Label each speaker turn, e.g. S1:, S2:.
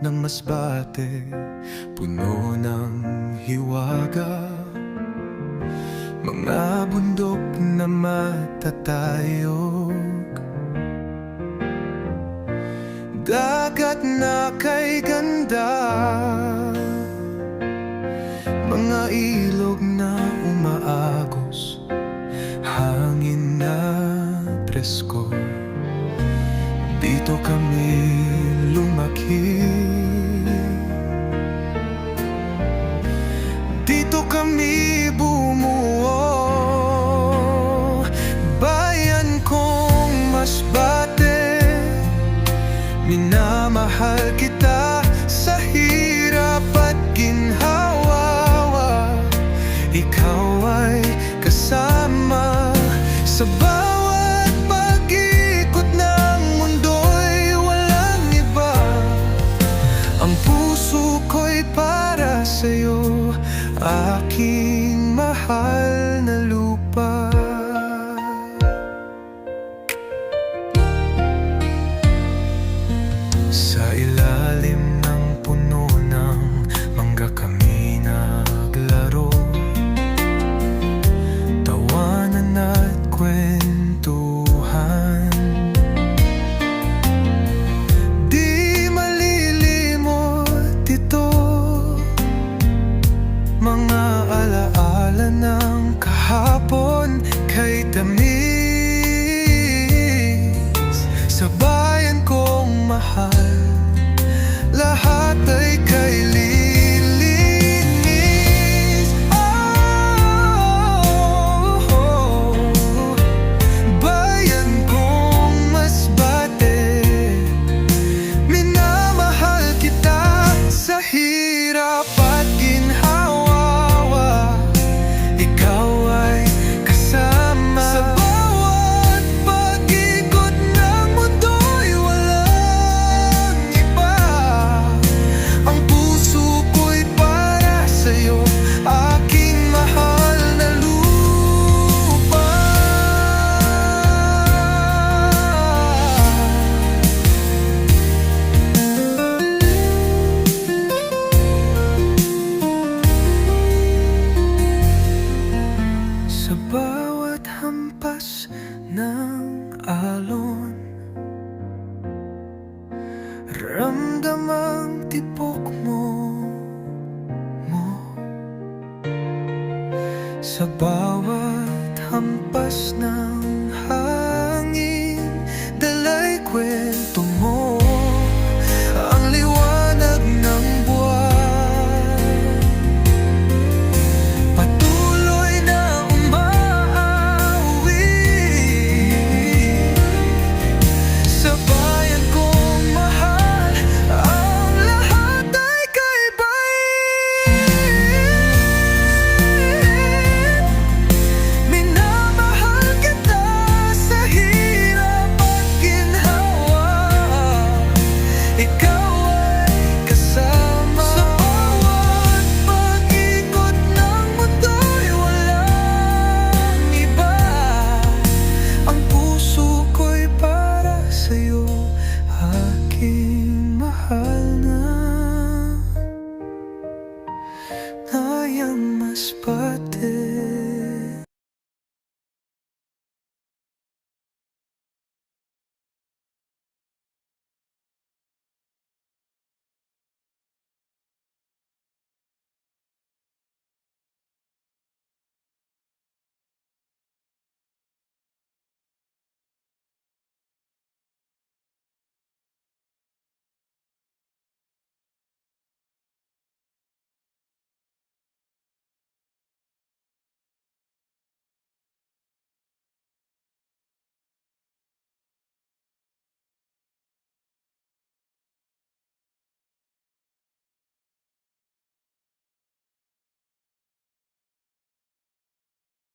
S1: ng masbate Puno ng hiwaga. Mga bundok na matatayog. Dagat na kay ganda. Mga ilog na umaagos. Hangin na presko. Dito kami lumaki Minamahal kita sa hirap at ginhawa. Ikaw ay kasama sa bawat pag-ikot ng mundo'y walang iba. Ang puso ko'y para sa'yo Aking mahal Sa ilalim ng puno ng mangga kami naglaro. Tawanan at kwentuhan. Di malilimot ito. Mga alaala ng kahapon kay tamis. Sa Lahat ay Ramdam ang tipok mo. Mo. Sa bawat hampas ng hangin